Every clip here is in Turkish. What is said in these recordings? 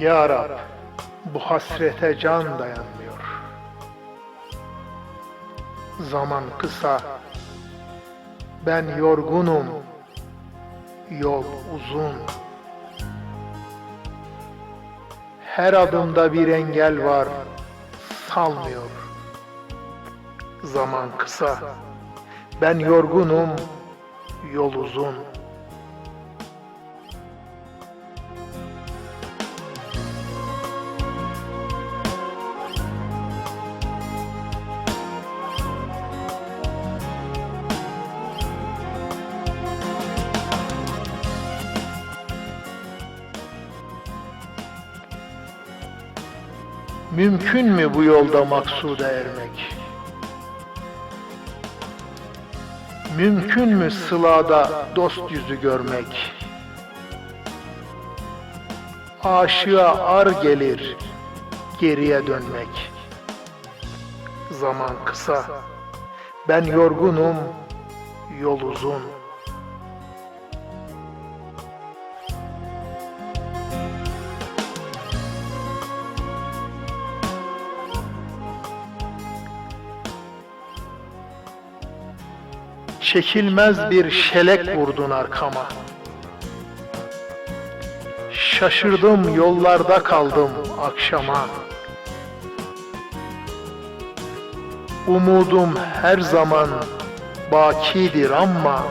Ya Rab, bu hasrete can dayanmıyor. Zaman kısa, ben yorgunum, yol uzun. Her adımda bir engel var, salmıyor. Zaman kısa, ben yorgunum, yol uzun. Mümkün mü bu yolda maksuda ermek? Mümkün mü sılada dost yüzü görmek? Aşığa ar gelir geriye dönmek. Zaman kısa, ben yorgunum, yol uzun. Çekilmez bir şelek vurdun arkama. Şaşırdım yollarda kaldım akşama. Umudum her zaman bakidir ama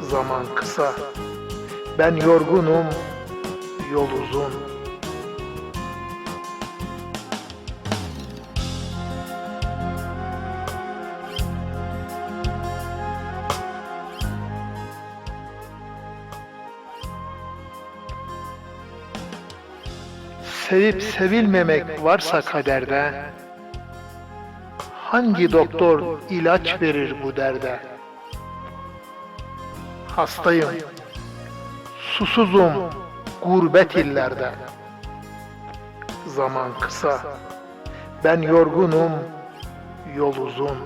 zaman kısa. Ben yorgunum, yol uzun. Sevip sevilmemek varsa kaderde, hangi doktor ilaç verir bu derde? Hastayım, susuzum gurbet illerde. Zaman kısa, ben yorgunum, yol uzun.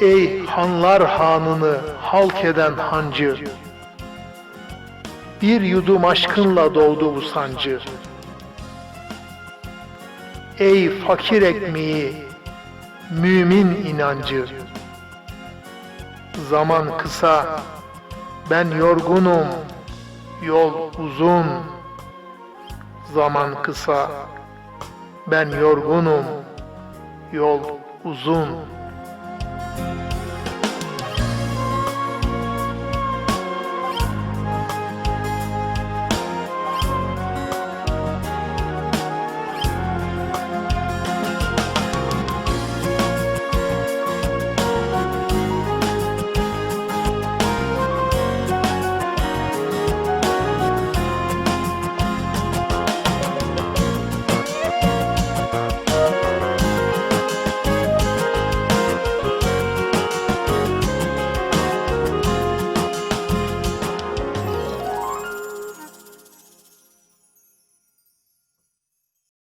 Ey hanlar hanını halk eden hancı, bir yudum aşkınla doldu bu sancı. Ey fakir ekmeği, mümin inancı. Zaman kısa, ben yorgunum, yol uzun. Zaman kısa, ben yorgunum, yol uzun.